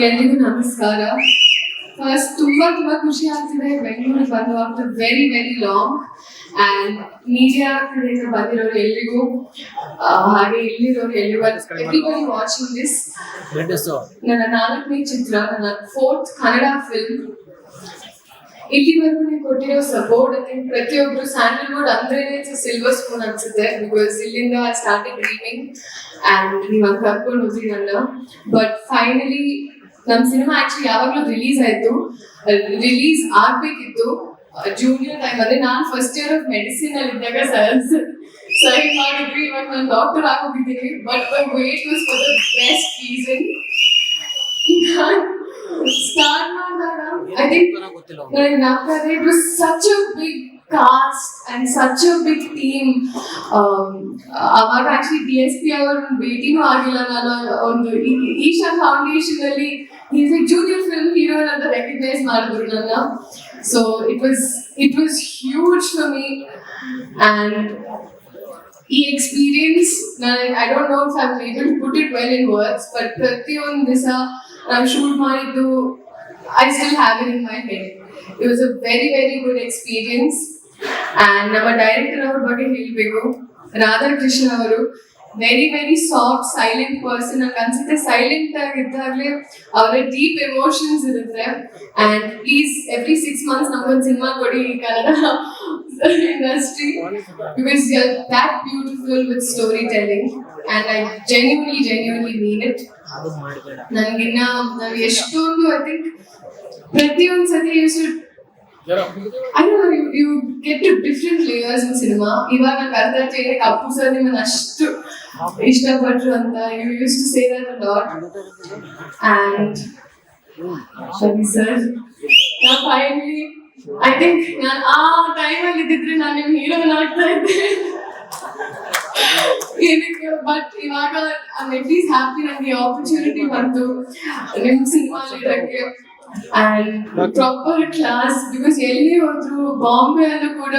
ಎಲ್ರಿಗೂ ನಮಸ್ಕಾರ. ಫಸ್ಟ್ ತುಂಬಾ ತುಂಬಾ ಖುಷಿ ಆಗ್ತಿದೆ. ಬೆಂಗಳೂರಿಗೆ ಬಂದು after very very long and media ಕಡೆಯಿಂದ ಬಂದಿರೋರು ಎಲ್ರಿಗೂ ಹಾಗೆ ಇಲ್ಲಿರೋರು ಎವ್ರಿಬಡಿ ವಾಚಿಂಗ್ ದಿಸ್ ನನ್ನ ನಾಲ್ಕನೇ ಚಿತ್ರ, ನನ್ನ ಫೋರ್ತ್ ಕನ್ನಡ ಫಿಲ್ಮ್ ಇಲ್ಲಿವರೆಗೂ ನೀವು ಕೊಟ್ಟಿರೋ ಸಪೋರ್ಟ್ ಐ ಥಿಂಕ್ ಪ್ರತಿಯೊಬ್ರು ಸ್ಯಾಂಡಲ್ವುಡ್ ಅಂದ್ರೆ ಸಿಲ್ವರ್ ಸ್ಪೂನ್ ಅನ್ಸುತ್ತೆ. ಬಿಕಾಸ್ ಇಲ್ಲಿಂದ ಐ ಸ್ಟಾರ್ಟೆಡ್ ಡ್ರೀಮಿಂಗ್ ಅಂಡ್ ನೀವು ಹಂಗೆ ಕರ್ಕೊಂಡು ಹೋದ್ರಿ ನನ್ನ. ಬಟ್ ಫೈನಲಿ ನಮ್ಮ ಸಿನಿಮಾ ಆಕ್ಚುಲಿ ಯಾವಾಗಲೂ ರಿಲೀಸ್ ಆಯ್ತು. ರಿಲೀಸ್ ಆಗ್ಬೇಕಿತ್ತು. ಜೂನಿಯರ್ ಟೈಮ್ ಅಂದ್ರೆ ನಾನು ಫಸ್ಟ್ ಇಯರ್ ಆಫ್ ಮೆಡಿಸಿನ್ ಅಲ್ಲಿ ಇದ್ದಾಗ ಸೈನ್ ಮಾಡಿದ್ವಿ. ಇವಾಗ ನಾನು doctor ಆಗೋಗಿದ್ದೀನಿ but my wait was for the best reason start ಮಾಡಿದಾಗ ಐ ಥಿಂಕ್ ನನಗೆ ನಾಲ್ಕಾದ್ರೆ it was such a big cast and such a big team Um, ಅವಾಗ ಆಕ್ಚುಲಿ ಡಿ ಎಸ್ ಪಿ ಅವ್ರ ಭೇಟಿನೂ ಆಗಿಲ್ಲ. ನಾನು ಒಂದು ಈ- ಈಶಾ ಫೌಂಡೇಶನ್ ಅಲ್ಲಿ is a junior film hero ಅಂತ ರೆಕಗ್ನೈಸ್ ಮಾಡಿದ್ರು ನನ್ನ so it was it was huge for me and ಈ experience I don't know if I able put it well in words but ಪ್ರತಿಯೊಂದು ದಿವಸ ನಾನು ಶೂಟ್ ಮಾಡಿದ್ದು I still have in my head it was a very very good experience and ನಮ್ಮ director ಅವ್ರ ಬಗ್ಗೆ ಹೇಳಬೇಕು ರಾಧಾಕೃಷ್ಣ ಅವರು very very soft silent person ನಂಗೆ ಅನ್ಸುತ್ತೆ ಸೈಲೆಂಟ್ ಆಗಿದ್ದಾಗಲೇ ಅವರ ಡೀಪ್ ಎಮೋಷನ್ಸ್ ಇರುತ್ತೆ. And please every six months ನಮಗೊಂದು ಸಿನಿಮಾ ಕೊಡಿ Kannada industry because you are that beautiful with story telling and I genuinely genuinely mean it ನನಗಿನ್ನ ನಾವು ಎಷ್ಟೊಂದು ಐ ಥಿಂಕ್ ಪ್ರತಿಯೊಂದು ಸತಿ no you get to different layers in cinema ಇವಾಗ ನಂಗೆ ಅರ್ಥ Appu sir ನಿಮ್ಮನ್ನ ಅಷ್ಟು ಇಷ್ಟಪಟ್ರು ಅಂತ you use to say that lot and Shami sir ನಾ ಫೈನಲಿ ಐ ಥಿಂಕ್ ನಾನು ಆ ಟೈಮಲ್ಲಿ ಇದ್ದಿದ್ರೆ ನಾನು ನಿಮ್ಮ ಹೀರೋನ್ ಆಗ್ತಾ ಇದ್ದೆ. ಏನಕ್ಕೆ? ಬಟ್ ಇವಾಗ ಅಟ್ ಲೀಸ್ಟ್ ಹ್ಯಾಪಿ ನನಗೆ ಆಪರ್ಚುನಿಟಿ ಬಂತು. ನಿಮ್ಮ ಸಿನಿಮಾ ಇರೋಕ್ಕೆ. ಅಂಡ್ ಪ್ರಾಪರ್ ಕ್ಲಾಸ್ ಬಿಕಾಸ್ ಎಲ್ಲಿ ಹೋದ್ರು ಬಾಂಬೆ ಅಲ್ಲೂ ಕೂಡ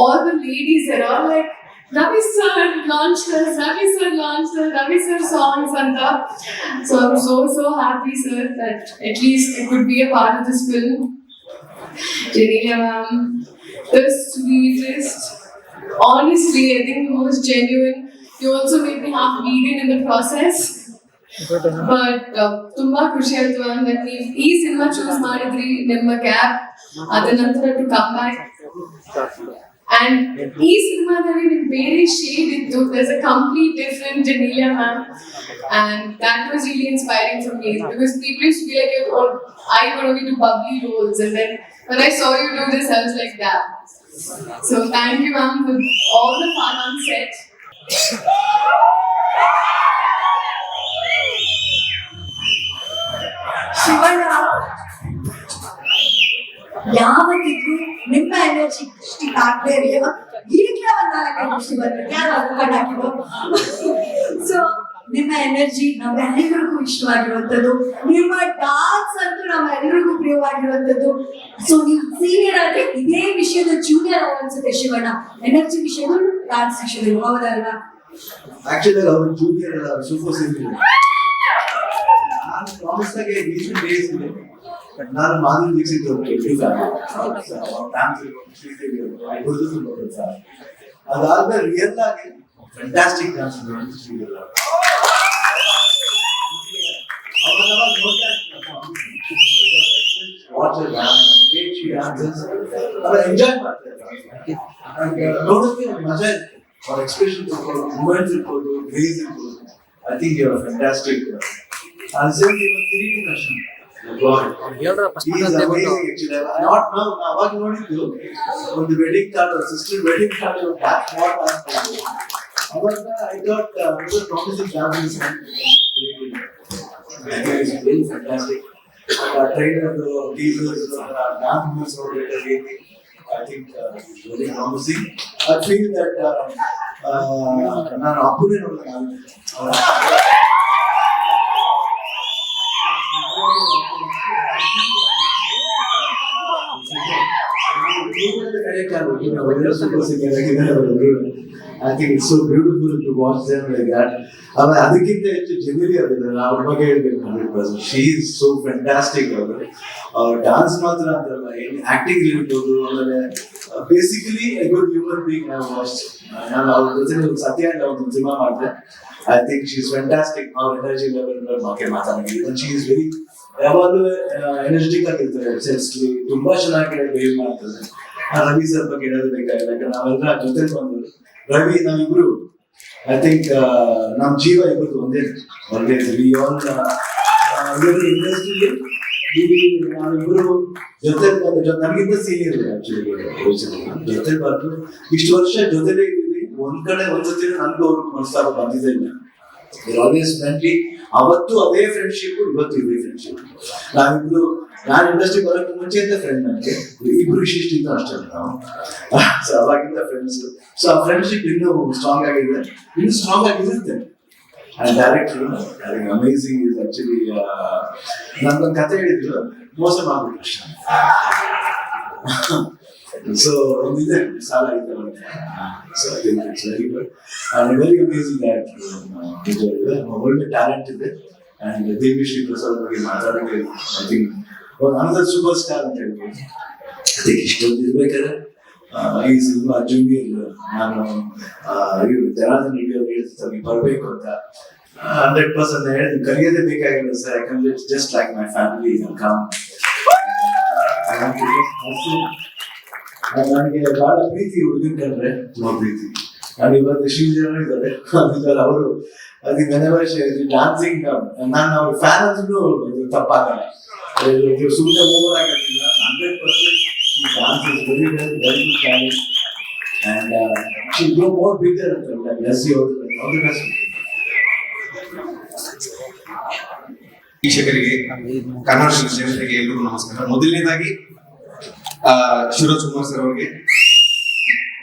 all the ladies are all like Ravi sir launch Ravi sir launch Ravi sir songs ಅಂತ so I so so happy sir that at least it could be a part of this film Genelia ma'am, the sweetest. Honestly, I think the most genuine. You also made me half vegan in the process. But ತುಂಬಾ ಖುಷಿ ಆಯ್ತು ಅಂದ್ರೆ ನೀವು ಈ cinema choose ಮಾಡಿದ್ರಿ ನಿಮ್ಮ gap ಅದ ನಂತರ to come back ಅಂಡ್ ಈ ಸಿನಿಮಾದಲ್ಲಿ ನಿಮ್ ಬೇರೆ ಶೇಡ್ ಇತ್ತು ದರ್ಸ್ ಅ complete different Genelia ma'am and that was really inspiring for me because people used to be like oh, I want to do bubbly roles and then when I saw you do this I was like that so thank you ma'am for all the fun on set Shivanna ಯಾವತ್ತಿಗೂ ನಿಮ್ಮ energy ದೃಷ್ಟಿ ಆಗ್ಲೇ ಇರಲಿಲ್ಲ. ಈಗಲೇ ಒಂದ್ ನಾಲ್ಕು ದೃಷ್ಟಿ ಬರ್ತದೆ ಯಾರು ಹಾಕಿದ್ರು? ಸೊ ನಿಮ್ಮ ಎನರ್ಜಿ ನಮ್ಮೆಲ್ಲರಿಗೂ ಇಷ್ಟವಾಗಿರುವಂಥದ್ದು. ನಿಮ್ಮ ಡಾನ್ಸ್ ಅಂತೂ ನಮ್ಮೆಲ್ಲರಿಗೂ ಪ್ರಿಯವಾಗಿರುವಂಥದ್ದು. ಸೊ ನೀವು ಸೀನಿಯರ್ ಆದ್ರೆ ಇದೇ ವಿಷಯದ ಜೂನಿಯರ್ ಅನ್ಸುತ್ತೆ ಶಿವಣ್ಣ. ಎನರ್ಜಿ ವಿಷಯದ ಡಾನ್ಸ್ ವಿಷಯದಲ್ಲಿ ಹೌದಲ್ಲ ಆಕ್ಚುಲಿ ಅವರು ಜೂನಿಯರ್ ಅಲ್ಲ ಸೂಪರ್ ಸೀನಿಯರ್ ನಾನು ಪ್ರಾಮಿಸ್ ಆಗಿ ಡೇಸ್ ಇದೆ. ನಾನು ಮಾಧುರಿ ದೀಕ್ಷಿತ್ ಅವರು ಡ್ಯಾನ್ಸ್ ಅದಾದ್ಮೇಲೆ ರಿಯಲ್ ಆಗಿ ಫ್ಯಾಂಟಾಸ್ಟಿಕ್ ಡ್ಯಾನ್ಸ್ ಎಂಜಾಯ್ ಮಾಡ್ತಾರೆ ನೋಡೋಕೆ ಒಂದು ಮಜಾ ಇರುತ್ತೆ ಅವ್ರ ಎಕ್ಸ್ಪ್ರೆಷನ್ ಇರ್ಬೋದು ಮೂಮೆಂಟ್ಸ್ ಇರ್ಬೋದು ಗ್ರೇಸ್ ಇರ್ಬೋದು I think you are fantastic ಅದು ಸೇಮ್ ಇವತ್ತು ಕಿರೀಟಿ ದರ್ಶನ್ ಹೇಳ್ರ ಫಸ್ಟ್ ಅಂತ ನಾಟ್ ನಾವು ಅವಾಗ ನೋಡಿದ್ದು. ಒಂದು wedding card sister wedding card back ಮಾಡ್ ಅವಾಗ I got another promising chances very fantastic trailer teasers dance moves ನೋಡಿದ್ರೆ I think very promising I feel that ನಾನು ಅಪ್ಪನೇ ನೋಡಿದೆ. I think it's so beautiful to watch them like that. ಆಮೇಲೆ ಅದಕ್ಕಿಂತ ಹೆಚ್ಚು ಜಮಿಲಿ ಅವ್ರಿದ್ದಾರೆ ಅವ್ರ ಬಗ್ಗೆ ಹೇಳ್ಬೇಕು hundred percent she is so fantastic ಅವರು ಅವ್ರ ಡಾನ್ಸ್ ಮಾತ್ರ ಅಂತಲ್ಲ ಆಕ್ಟಿಂಗ್ ಇರ್ಬೋದು ಆಮೇಲೆ ಬೇಸಿಕಲಿ ಗುಡ್ ಹ್ಯೂಮನ್ ಬೀಂಗ್ ನಾವು ವಾಚ್ ನಾನು ಅವ್ರ ಜೊತೆ ಒಂದು ಸತ್ಯ ಅಂತ ಒಂದು ಸಿನಿಮಾ ಮಾಡಿದೆ I think she is fantastic ಅವ್ರ ಎನರ್ಜಿ ಲೆವೆಲ್ ಬಗ್ಗೆ ಮಾತಾಡಿದ್ವಿ ಶಿ ಇಸ್ ವೆರಿ ಯಾವಾಗಲೂ ಎನರ್ಜೆಟಿಕ್ ಆಗಿರ್ತಾರೆ. ಸೆನ್ಸ್ಲಿ ತುಂಬಾ ಚೆನ್ನಾಗಿ ಬಿಹೇವ್ ಮಾಡ್ತಾರೆ. ಆ, ರವಿ ಸರ್ ಬಗ್ಗೆ ಹೇಳೋದು ಬೇಕಾಗಿಲ್ಲ. ಯಾಕಂದ್ರೆ ನಾವೆಲ್ಲ ಜೊತೆ ಬಂದ್ರು ರವಿ ನಾವಿಬ್ರು ಐ ಥಿಂಕ್ ನಮ್ ಜೀವ ಇಬ್ಬರು ಒಂದೇ ಒಂದೇ ಆಲ್ ಇಂಡಸ್ಟ್ರಿ ನಾವಿಬ್ರು ಜೊತೆ ಬಂದು ನಮಗಿಂತ ಸೀನಿಯರ್ ಆಕ್ಚುಲಿ ಜೊತೆ ಬಂದು ಇಷ್ಟು ವರ್ಷ ಜೊತೆಲೇ ಇದ್ದೀವಿ. ಒಂದ್ ಕಡೆ ಒಂದ್ಸತಿ ನನ್ಗೂ ಅವ್ರಿಗೆ ಮನಸ್ಸಾಗ ಬಂದಿದೆ ಇಲ್ಲ. ಆಲ್ವೇಸ್ ಫ್ರೆಂಡ್ಲಿ ಅವತ್ತು ಅದೇ ಫ್ರೆಂಡ್ಶಿಪ್ ಇವತ್ತು ಇದೇ ಫ್ರೆಂಡ್ಶಿಪ್ ನಾವಿಬ್ರು, ನಾನು ಇಂಡಸ್ಟ್ರಿ ಬರೋಕ್ಕೆ ಮುಂಚೆಯಿಂದ ಫ್ರೆಂಡ್ ನನಗೆ ಇಬ್ರು ಇಂದ ಅಷ್ಟೇ ನಾವು ಸೊ ಅವಾಗಿಂದ ಫ್ರೆಂಡ್ಸ್ ಸೊ ಆ ಫ್ರೆಂಡ್ಶಿಪ್ ಇನ್ನೂ ಸ್ಟ್ರಾಂಗ್ ಆಗಿದೆ. ಇನ್ನೂ ಸ್ಟ್ರಾಂಗ್ ಆಗಿರುತ್ತೆ. And director amazing is actually ನನ್ಗೊಂದು ಕತೆ ಹೇಳಿದ್ರು. ಮೋಸ ಮಾಡ್ಬಿಟ್ರು ಅಷ್ಟೇ. ಸೊ ಒಂದಿದೆ ಸಾಲ ಇದೆ so I think it's very good and very amazing director ಒಳ್ಳೆ ಟ್ಯಾಲೆಂಟ್ ಇದೆ ಅಂಡ್ ದೇವಿ ಶ್ರೀ ಪ್ರಸಾದ್ ಬಗ್ಗೆ ಮಾತಾಡೋಕೆ ಐ ಥಿಂಕ್ ಒಂದು ಅನದರ್ ಸೂಪರ್ ಸ್ಟಾರ್ ಅಂತ ಹೇಳ್ಬೋದು ಅದಕ್ಕೆ ಇಷ್ಟೊಂದು ಇರ್ಬೇಕಾದ್ರೆ ಈ ಸಿನಿಮಾ ಜೂನಿಯರ್ ನಾನು ಜನಾರ್ದನ್ ರೆಡ್ಡಿ ಅವ್ರು ಹೇಳ್ತಾರೆ ನೀವು ಬರಬೇಕು ಅಂತ ಹಂಡ್ರೆಡ್ ಪರ್ಸೆಂಟ್ ಹೇಳಿದ್ರು ಕರೆಯೋದೇ ಬೇಕಾಗಿಲ್ಲ ಸರ್ ಯಾಕಂದ್ರೆ it's just like my family come ನನಗೆ ಬಹಳ ಪ್ರೀತಿ ಹುಡುಗನ್ ಕಂಡ್ರೆ ತುಂಬಾ ಪ್ರೀತಿ. ನಾನು ಇವತ್ತು ಶ್ರೀಜನ ಇದ್ದಾರೆ. ಇದ್ದಾರೆ ಅವರು. ಅದು ಡಾನ್ಸಿಂಗ್ ನಾನು ಅವ್ರ ಫ್ಯಾನ್ ಅಂದ್ರೂ ಇದು ತಪ್ಪಾಗಲ್ಲ ಸುಮ್ಮನೆ over ಆಗಿರ್ತಿಲ್ಲ hundred percent dance is very very very good talent and she go more bigger ಅಂತ ಆಲ್ ದಿ ಬೆಸ್ಟ್ ವೀಕ್ಷಕರಿಗೆ ಕನ್ನಡ ಜನತೆಗೆ ಎಲ್ಲರೂ ನಮಸ್ಕಾರ. ಮೊದಲನೇದಾಗಿ ಆ, ಶಿವರಾಜ್ ಕುಮಾರ್ ಸರ್ ಅವ್ರಿಗೆ.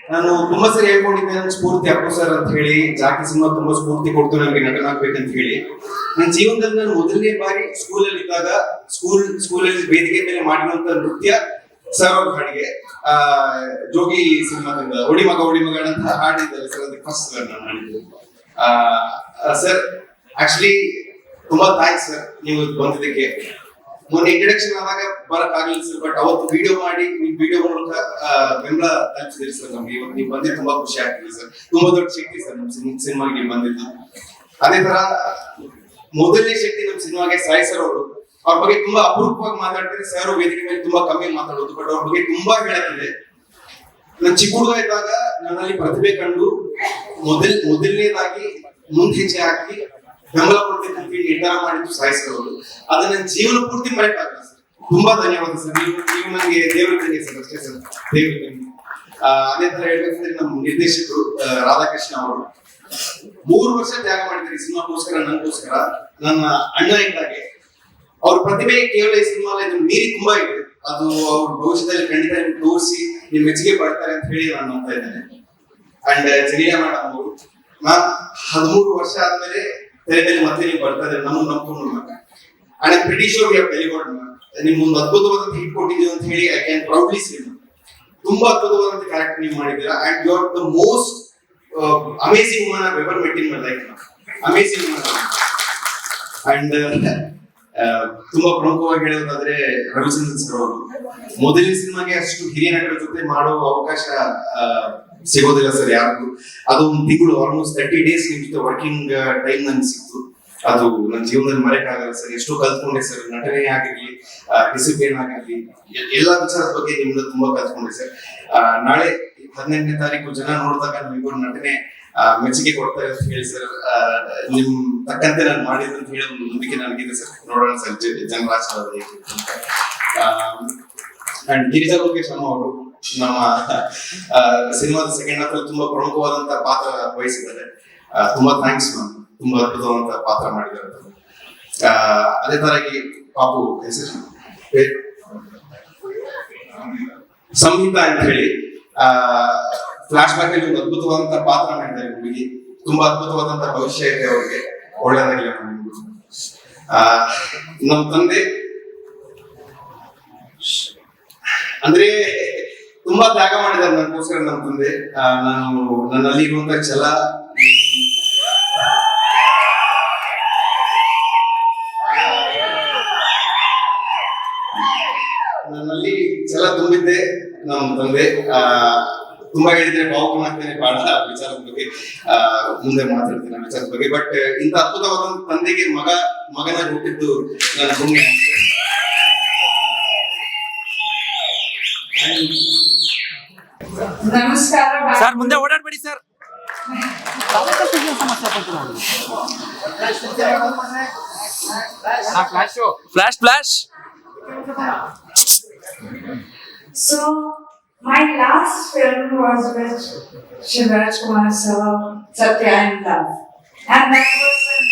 ನಾನು ತುಂಬಾ ಸರಿ ಹೇಳ್ಕೊಂಡಿದ್ದೆ ನನ್ ಸ್ಫೂರ್ತಿ ಅಪ್ಪು ಸರ್ ಅಂತ ಹೇಳಿ ಜಾತಿ ಸಿನಿಮಾ ತುಂಬಾ ಸ್ಫೂರ್ತಿ ಕೊಡ್ತು ನನಗೆ ನಟನಾಗ್ಬೇಕಂತ ಹೇಳಿ. ನನ್ನ ಜೀವನದಲ್ಲಿ ನಾನು ಮೊದಲನೇ ಬಾರಿ ಸ್ಕೂಲಲ್ಲಿ ಇದ್ದಾಗ ಸ್ಕೂಲ್ ಸ್ಕೂಲಲ್ಲಿ ವೇದಿಕೆ ಮೇಲೆ ಮಾಡಿರುವಂತ ನೃತ್ಯ ಸರ್ ಅವ್ರ ಹಾಡಿಗೆ. ಆ ಜೋಗಿ ಸಿನಿಮಾದಿಂದ ಒಡಿ ಮಗ ಒಡಿ ಮಗ ಅಂತ ಹಾಡಿದ್ದಾರೆ ಸರ್ ಅದಕ್ಕೆ ಫಸ್ಟ್ ಸರ್ ನಾನು ಹಾಡಿದ್ದು. ಸರ್ ಆಕ್ಚುಲಿ ತುಂಬಾ ಥ್ಯಾಂಕ್ಸ್ ಸರ್ ನೀವು ಬಂದಿದ್ದಕ್ಕೆ. ಮೊನ್ನೆ ಇಂಟ್ರಡಕ್ಷನ್ ಆದಾಗ ಬರಕ್ ಆಗ್ಲಿಲ್ಲ ಸರ್ ಬಟ್ ಅವತ್ತು ವಿಡಿಯೋ ಮಾಡಿ ನಿಮ್ ವಿಡಿಯೋ ಮೂಲಕ ಬೆಂಬಲ ತಲುಪಿಸಿದ್ರಿ ಸರ್ ನಮ್ಗೆ. ಇವತ್ತು ನೀವು ಬಂದಿದ್ದು ತುಂಬಾ ಖುಷಿ ಆಗ್ತಿದೆ ಸರ್ ತುಂಬಾ ದೊಡ್ಡ ಶಕ್ತಿ ಸರ್ ನಮ್ಮ ಸಿನಿಮಾಗೆ ನೀವು ಬಂದಿದ್ದು. ಅದೇ ತರ, ಮೊದಲನೇ ಶಕ್ತಿ ನಮ್ಮ ಸಿನಿಮಾಗೆ ಸಾಯಿ ಸರ್ ಅವರು. ಅವ್ರ ಬಗ್ಗೆ ತುಂಬಾ ಅಪರೂಪವಾಗಿ ಮಾತಾಡ್ತಾರೆ ಸರ್ ವೇದಿಕೆ ಮೇಲೆ ತುಂಬಾ ಕಮ್ಮಿ ಮಾತಾಡೋದು ಬಟ್ ಅವ್ರ ಬಗ್ಗೆ ತುಂಬಾ ಹೇಳತ್ತಿದೆ ನಾನು ಚಿಕ್ಕ ಹುಡುಗ ಇದ್ದಾಗ ನನ್ನಲ್ಲಿ ಪ್ರತಿಭೆ ಕಂಡು ಮೊದಲ್, ಮೊದಲನೇದಾಗಿ ಮುಂದೆ ಹೆಜ್ಜೆ ಹಾಕಿ ಬೆಂಬಲ ಕೊಡ್ಬೇಕಂತ ಹೇಳಿ ನಿರ್ಧಾರ ಮಾಡಿದ್ದು ಸಾಯಿಸೋರು ಅದನ್ನ ಜೀವನ ಪೂರ್ತಿ ಮರೆಯಕ್ಕಾಗಲ್ಲ ಸರ್. ತುಂಬಾ ಧನ್ಯವಾದ ಸರ್. ನೀವು ನೀವು ನನಗೆ ದೇವರಿಗೆ ಸರ್ ಅಷ್ಟೇ ಸರ್. ದೇವರಿಗೆ ಅದೇ ತರ ಹೇಳ್ಬೇಕಂದ್ರೆ ನಮ್ಮ ನಿರ್ದೇಶಕರು ರಾಧಾಕೃಷ್ಣ ಅವರು. ಮೂರು ವರ್ಷ ತ್ಯಾಗ ಮಾಡಿದ್ದಾರೆ ಸಿನಿಮಾಗೋಸ್ಕರ, ನನಗೋಸ್ಕರ. ನನ್ನ ಅಣ್ಣ ಇದ್ದಾಗೆ. ಅವ್ರ ಪ್ರತಿಭೆ ಕೇವಲ ಈ ಸಿನಿಮಾ ಮೀರಿ ತುಂಬಾ ಇದೆ. ಅದು ಅವ್ರ ಭವಿಷ್ಯದಲ್ಲಿ ಖಂಡಿತ ತೋರಿಸಿ ನೀವು ಮೆಚ್ಚುಗೆ ಪಡ್ತಾರೆ ಅಂತ ಹೇಳಿ ನಾನು ನಂಬ್ತಾ ಇದ್ದೇನೆ. ಅಂಡ್ ಜನಿಯಾ ಮೇಡಮ್ ಅವರು. ನಾ ಹದಿಮೂರು ವರ್ಷ ಆದ್ಮೇಲೆ ಬೇರೆ ಮತ್ತೆ ನೀವು ಬರ್ತಾ ಇದ್ರೆ ನಮ್ಮನ್ನು ನಂಬ್ಕೊಂಡು ಮಾಡ ಅಂಡ್ ಪ್ರಿಟಿ ಶೋರ್ ವೆರಿ ನಿಮ್ಮ ಒಂದು ಅದ್ಭುತವಾದ ಹಿಟ್ ಕೊಟ್ಟಿದ್ದೀವಿ ಅಂತ ಹೇಳಿ ಐ ಕ್ಯಾನ್ ಪ್ರೌಡ್ಲಿ ಸೇ ತುಂಬಾ ಅದ್ಭುತವಾದಂತ ಕ್ಯಾರೆಕ್ಟರ್ ನೀವು ಮಾಡಿದ್ದೀರಾ and you are the most amazing woman I ever met in my life amazing woman and ತುಂಬಾ ಪ್ರಮುಖವಾಗಿ ಹೇಳೋದಾದ್ರೆ ರವಿಚಂದ್ರನ್ ಸರ್ ಅವರು. ಮೊದಲಿನ ಸಿನಿಮಾಗೆ ಅಷ್ಟು ಹಿರಿಯ ನಟರ ಜೊತೆ ಮಾಡೋ ಅವಕಾಶ ಸಿಗೋದಿಲ್ಲ ಸರ್ ಯಾರಿಗೂ. ಅದು ಒಂದು ತಿಂಗಳು ಆಲ್ಮೋಸ್ಟ್ ತರ್ಟಿ ಡೇಸ್ ನಿಮ್ಮ ಜೊತೆ ವರ್ಕಿಂಗ್ ಟೈಮ್ ನನ್ಗೆ ಸಿಕ್ತು. ಅದು ನನ್ನ ಜೀವನದಲ್ಲಿ ಮರೆಯಕ್ಕಾಗಲ್ಲ ಸರ್ ಎಷ್ಟೋ ಕಲ್ತ್ಕೊಂಡೆ ಸರ್ ನಟನೆ ಆಗಿರ್ಲಿ ಡಿಸಿಪ್ಲಿನ್ ಆಗಿರ್ಲಿ ಎಲ್ಲ ವಿಚಾರದ ಬಗ್ಗೆ ನಿಮ್ದು ತುಂಬಾ ಕಲ್ತ್ಕೊಂಡೆ ಸರ್ ನಾಳೆ ಹದಿನೆಂಟನೇ ತಾರೀಕು ಜನ ನೋಡಿದಾಗ ನಮ್ಮಿಬ್ಬರು ನಟನೆ ಮೆಚ್ಚುಗೆ ಕೊಡ್ತಾರೆ ಅಂತ ಹೇಳಿ ಸರ್ ನಿಮ್ ತಕ್ಕಂತೆ ನಾನು ಮಾಡಿದ್ದು ಅಂತ ಹೇಳಿ ನಂಬಿಕೆ ನನಗಿದೆ ಸರ್ ನೋಡೋಣ ಸರ್ ಜನರಾಜ್ ಅವರು. ಗಿರಿಜಾ ಲೋಕೇಶ್ ಅಮ್ಮ ಅವರು ನಮ್ಮ ಸಿನಿಮಾದ ಸೆಕೆಂಡ್ ಹಾಫ್ ತುಂಬಾ ಪ್ರಮುಖವಾದಂತ ಪಾತ್ರ ವಹಿಸಿದ್ದಾರೆ. ತುಂಬಾ ಥ್ಯಾಂಕ್ಸ್ ಮ್ಯಾಮ್ ತುಂಬಾ ಅದ್ಭುತವಾದಂತ ಪಾತ್ರ ಮಾಡಿದ್ದಾರೆ. ಆ, ಅದೇ ತರಾಗಿ ಪಾಪು ಹೆಸರು ಸಂಹಿತ ಅಂತ ಹೇಳಿ ಫ್ಲಾಶ್ ಬ್ಯಾಕ್ ಅಲ್ಲಿ ಒಂದು ಅದ್ಭುತವಾದಂತ ಪಾತ್ರ ಮಾಡಿದ್ದಾರೆ ಹುಡುಗಿ. ತುಂಬಾ ಅದ್ಭುತವಾದಂತ ಭವಿಷ್ಯ ಇದೆ ಅವ್ರಿಗೆ. ಒಳ್ಳೆಯದಾಗಲಿ ಆ, ನಮ್ಮ ತಂದೆ ಅಂದ್ರೆ ತುಂಬಾ ತ್ಯಾಗ ಮಾಡಿದ್ದಾರೆ ನನಗೋಸ್ಕರ ನಮ್ಮ ತಂದೆ. ನಾನು ನನ್ನಲ್ಲಿ ಇರುವಂತ ಛಲ. ನನ್ನಲ್ಲಿ ಛಲ ತುಂಬಿದ್ದೆ ನಮ್ಮ ತಂದೆ. ಆ, ತುಂಬಾ ಹೇಳಿದ್ರೆ ಭಾವುಕನಾಗ್ತೇನೆ ಬಹಳ ವಿಚಾರದ ಬಗ್ಗೆ. ಆ, ಮುಂದೆ ಮಾತಾಡ್ತೀನಿ ವಿಚಾರದ ಬಗ್ಗೆ. ಬಟ್ ಇಂತ ಅದ್ಭುತವಾದ ತಂದೆಗೆ ಮಗ, ಮಗನ ಹುಟ್ಟಿದ್ದು ನನ್ನ ಅನ್ಸುತ್ತೆ. ನಮಸ್ಕಾರ ಸರ್ ಮುಂದೆ ಓಡಾಡ್ಬೇಡಿ sir flash flash So my last film was with Shivraj Kumar sir, Satya and Love. And that was an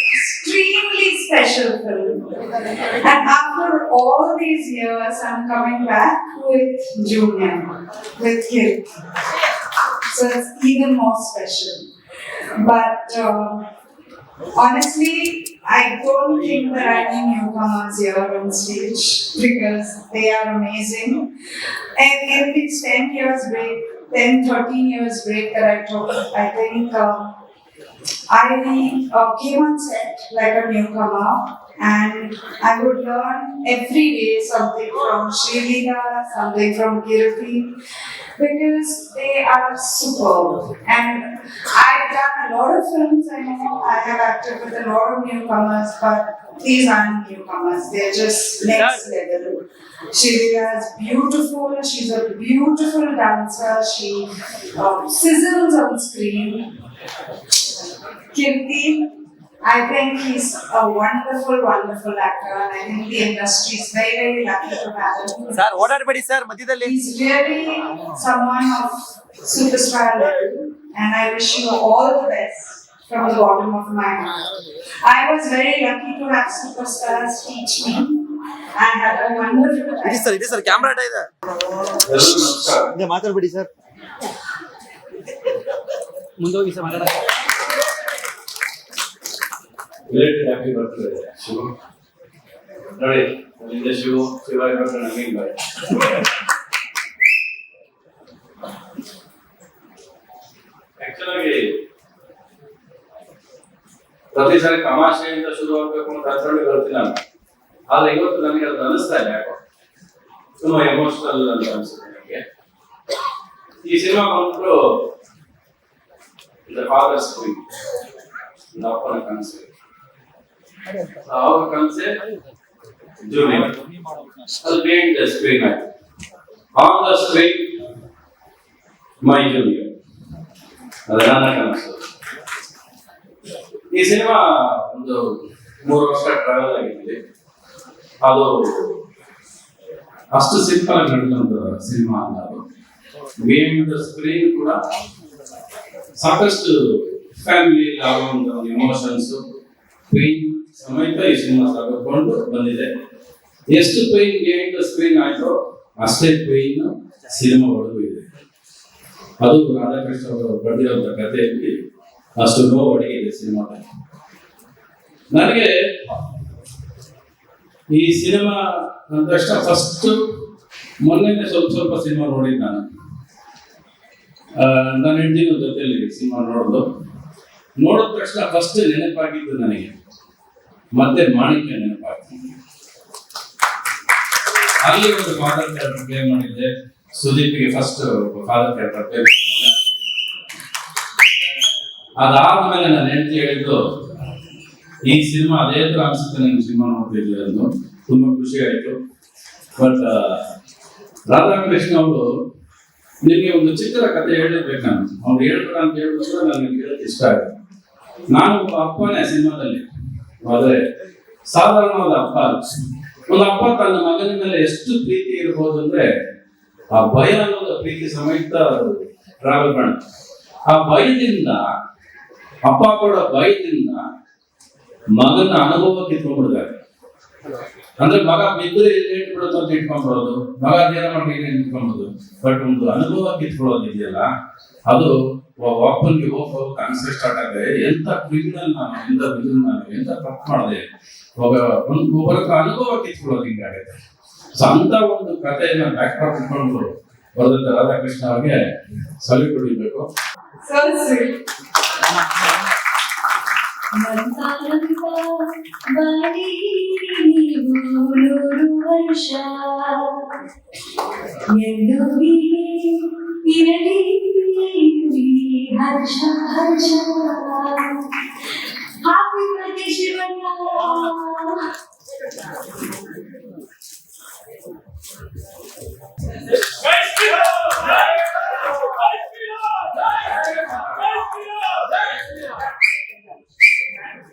extremely special film. And after all these years, I'm coming back with Junior, with Kid. So it's even more special. But um, honestly, I don't think there are any newcomers here on stage because they are amazing. And in these 10 years break, 10, 13 years break that I took, I think um, I uh, came on set like a newcomer and I would learn every day something from Srilila, something from Kirti because they are superb. And I've done a lot of films, I know I have acted with a lot of newcomers, but these aren't newcomers, they're just next level. Srilila is beautiful, she's a beautiful dancer, she um, sizzles on screen. Kirti, I think he's a wonderful, wonderful actor, and I think the industry is very, very lucky to have him. Sir ಓಡಾಡ್ಬೇಡಿ sir ಮಧ್ಯದಲ್ಲಿ He's really someone of superstar level, and I wish you all the best from the bottom of my heart. I was very lucky to have superstars teach me. I had a wonderful ಇಡಿ time. Sir ಇಡಿ sir camera ಇದೆ ಎಲ್ರಿಗೂ ನಮಸ್ಕಾರ ಹಿಂದೆ ಮಾತಾಡ್ಬೇಡಿ sir ಮುಂದೋಗಿ sir ಮಾತಾಡ related happy ಬರ್ತದೆ ಶಿವ ನೋಡಿ ಅಲ್ಲಿಂದ ಶಿವ ಶಿವ ಇರ್ಬೇಕು ನಮಗೆ ಬಾಯ್ ಆಕ್ಚುಲಾಗಿ ಪ್ರತಿ ಸಲ ತಮಾಷೆಯಿಂದ ಶುರು ಆಗ್ಬೇಕು ಅಂತ ಅನ್ಕೊಂಡು ಬರ್ತೀನಿ ನಾನು. ಆದ್ರೆ ಇವತ್ತು ನನಗೆ ಅದು ಅನಿಸ್ತಾ ಇಲ್ಲ ಯಾಕೋ. ತುಂಬಾ ಎಮೋಷನಲ್ ಅಂತ ಅನ್ಸುತ್ತೆ ನನಗೆ. ಈ ಸಿನಿಮಾ ಬಂದ್ಬಿಟ್ಟು ಫಾದರ್ಸ್ ಅಪ್ಪನ ಕನಸು ಅವ್ರ ಕನಸೆ ಜೂನಿಯರ್ ಅದು ಬೇಂಡ್ ದ ಸ್ಕ್ರೀನ್ ಆಯ್ತು on the screen my junior ಅದು ನನ್ನ ಕನಸು ಈ ಸಿನಿಮಾ ಒಂದು ಮೂರು ವರ್ಷ ಟ್ರಾವೆಲ್ ಆಗಿದ್ವಿ ಅದು ಅಷ್ಟು ಸಿಂಪಲ್ ಆಗಿ ನಡೆದಂತ ಸಿನಿಮಾ ಅಲ್ಲ ಅದು ಬೇಂಡ್ ದ ಸ್ಕ್ರೀನ್ ಕೂಡ ಸಾಕಷ್ಟು ಫ್ಯಾಮಿಲಿ ಆಗುವಂತ ಒಂದು ಎಮೋಷನ್ಸ್ ಪೈನ್ ಸಮೇತ ಈ ಸಿನಿಮಾ ಸಾಗಿಕೊಂಡು ಬಂದಿದೆ. ಎಷ್ಟು ಪೈನ್ ಗೇಟ್ ಸ್ಕ್ರೀನ್ ಆಯ್ತು ಅಷ್ಟೇ ಪೈನ್ ಸಿನಿಮಾ ಇದೆ. ಅದು ರಾಧಾಕೃಷ್ಣ ಅವರು ಬರೆದಿರುವಂತ ಕಥೆಯಲ್ಲಿ ಅಷ್ಟು ನೋವು ಅಡಗಿದೆ ಸಿನಿಮಾ ನನಗೆ ಈ ಸಿನಿಮಾ ಅಂದ ತಕ್ಷಣ ಫಸ್ಟ್ ಮೊನ್ನೆ ಸ್ವಲ್ಪ ಸ್ವಲ್ಪ ಸಿನಿಮಾ ನೋಡಿದ್ದು ನಾನು. ನನ್ನ ಹೆಂಡತಿನ ಜೊತೆಯಲ್ಲಿ ಸಿನಿಮಾ ನೋಡೋದು. ನೋಡಿದ ತಕ್ಷಣ ಫಸ್ಟ್ ನೆನಪಾಗಿದ್ದು ನನಗೆ. ಮತ್ತೆ ಮಾಣಿಕ್ಯ ನೆನಪಾಗ್ತದೆ. ಅಲ್ಲಿ ಒಂದು ಫಾದರ್ ಕ್ಯಾರೆಕ್ಟರ್ ಪ್ಲೇ ಮಾಡಿದ್ದೆ ಸುದೀಪ್ಗೆ ಫಸ್ಟ್ ಫಾದರ್ ಕ್ಯಾರೆಕ್ಟರ್ ಪ್ಲೇ ಅದಾದ್ಮೇಲೆ ನನ್ನ ಹೆಂಡತಿ ಹೇಳಿದ್ದು, ಈ ಸಿನಿಮಾ ಅದೇ ತರ ಅನ್ಸುತ್ತೆ ನಿಮ್ಮ ಸಿನಿಮಾ ನೋಡ್ತಿದ್ದೆ ಅಂದು ತುಂಬಾ ಖುಷಿ ಆಯ್ತು. ಬಟ್ ರಾಧಾಕೃಷ್ಣ ಅವರು ನಿಮಗೆ ಒಂದು ಚಿತ್ರ ಕತೆ ಹೇಳಿರ್ಬೇಕು ನಾನು. ಅವ್ರು ಅಂತ ಹೇಳಿದ್ರು ನನಗೆ ಹೇಳಕ್ ಇಷ್ಟ ಆಗುತ್ತೆ ನಾನು ಅಪ್ಪನೇ ಸಿನಿಮಾದಲ್ಲಿ. ಆದ್ರೆ ಸಾಧಾರಣವಾದ ಅಪ್ಪ. ಒಂದು ಅಪ್ಪ ತನ್ನ ಮಗನ ಮೇಲೆ ಎಷ್ಟು ಪ್ರೀತಿ ಇರಬಹುದು ಅಂದ್ರೆ ಆ ಭಯ ಅನ್ನೋದು ಪ್ರೀತಿ ಸಮೇತ ಮಾಡ ಆ ಭಯದಿಂದ ಅಪ್ಪ ಕೊಡೋ ಭಯದಿಂದ ಮಗನ ಅನುಭವ ಕಿತ್ಕೊಂಡ್ಬಿಡ್ತಾರೆ ಅಂದ್ರೆ ಮಗ ಬಿದ್ದರೆ ಲೇಟ್ ಇಟ್ಕೊಳ್ಳೋದು ಅಂತ ಇಟ್ಕೊಂಡ್ಬಿಡೋದು? ಮಗ ಅಧ್ಯಯನ ಮಾಡಿ ಇಟ್ಕೊಂಡ್ಬಿಡೋದು? ಬಟ್ ಒಂದು ಅನುಭವ ಕಿತ್ಕೊಳ್ಳೋದು ಇದೆಯಲ್ಲ ಅದು ವಾಪನ್ಗೆ ಹೋಗೋ ಅನ್ಸೆ ಸ್ಟಾರ್ಟ್ ಆಗಿದೆ ಎಂತ ಕ್ರಿಮಿನಲ್ ನಾನು ಎಂತ ಬಿದ್ರು ನಾನು ಎಂತ ತಪ್ಪು ಮಾಡಿದೆ? ಒಬ್ಬ ಒಂದು ಒಬ್ಬರ ಹತ್ರ ಅನುಭವ ಕಿತ್ಕೊಳ್ಳೋದು ಹಿಂಗಾಗುತ್ತೆ ಸೊ ಅಂತ ಒಂದು ಕಥೆಯನ್ನ ಬ್ಯಾಕ್ ಇಟ್ಕೊಂಡು ಬರೆದಂತ ರಾಧಾಕೃಷ್ಣ ಅವ್ರಿಗೆ ಸಲಿ ಕೊಡಿಬೇಕು. ಸರಿ ஒரு வருஷம் Thank you.